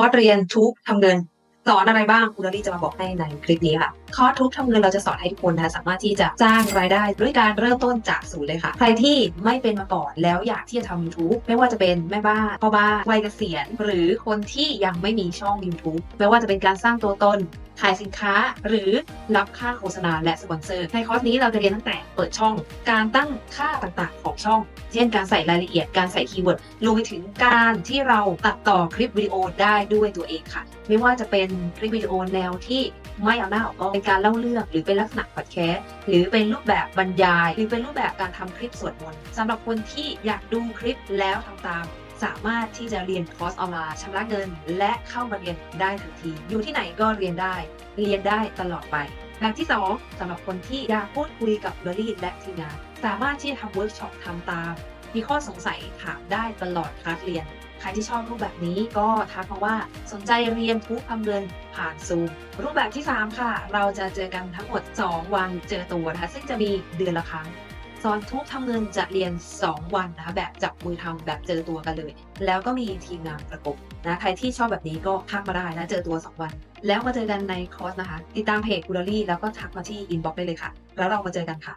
อร์สเรียนทุกทำเงินสอนอะไรบ้างคุณลลี่จะมาบอกให้ในคลิปนี้ค่ะ คอร์สทุกทำเงินเราจะสอนให้ทุกคนนะคะสามารถที่จะสร้างรายได้ด้วยการเริ่มต้นจากศูนย์เลยค่ะ ใครที่ไม่เป็นมาก่อนแล้วอยากที่จะทำ YouTube ไม่ว่าจะเป็นแม่บ้านพ่อบ้านวัยเกษียณหรือคนที่ยังไม่มีช่อง YouTube ไม่ว่าจะเป็นการสร้างตัวตน ขายสินค้าหรือรับค่าโฆษณาและสปอนเซอร์ ในคอร์สนี้เราจะเรียนตั้งแต่เปิดช่อง การตั้งค่าต่างๆ ของช่อง เช่นการใส่รายละเอียดการใส่คีย์เวิร์ดรวมไปถึงการที่เราตัดต่อคลิปวิดีโอได้ด้วยตัวเองค่ะ ไม่ว่าจะเป็นคลิปวิดีโอแนวที่ไม่เอาหน้าออกกล้องเป็นการเล่าเรื่องหรือเป็นลักษณะพอดแคสต์หรือเป็นรูปแบบบรรยาย หรือเป็นรูปแบบการทำคลิปสวดมนต์สำหรับคนที่อยากดูคลิปแล้วทำตาม สามารถที่จะเรียนคอร์สออนไลน์ชำระเงิน และเข้ามาเรียนได้ทันที อยู่ที่ไหนก็เรียนได้ เรียนได้ตลอดไปแบบที่ 2สำหรับคนที่อยากพูดคุยกับเบอร์รี่และทีมงาน สามารถที่จะทำเวิร์กช็อปทำตาม มีข้อสงสัยถามได้ตลอดคลาสเรียน ใครที่ชอบรูปแบบนี้ก็ทักมาว่าสนใจเรียนทุกทำเงินผ่านซูมรูปแบบที่ 3 ค่ะ เราจะเจอกันทั้งหมด 2 วันเจอตัวนะคะซึ่งจะมีเดือนละครั้ง สอนทุกทำเงินจะเรียน 2 วันนะคะแบบจับมือทำแบบเจอตัวกันเลย แล้วก็มีทีมงานประกบนะใครที่ชอบแบบนี้ก็ทักมาได้นะเจอตัว 2 วัน แล้วมาเจอกันในคอร์สนะคะ ติดตามเพจกูลลี่แล้วก็ทักมาที่อินบ็อกซ์ได้เลยค่ะ แล้วเรามาเจอกันค่ะ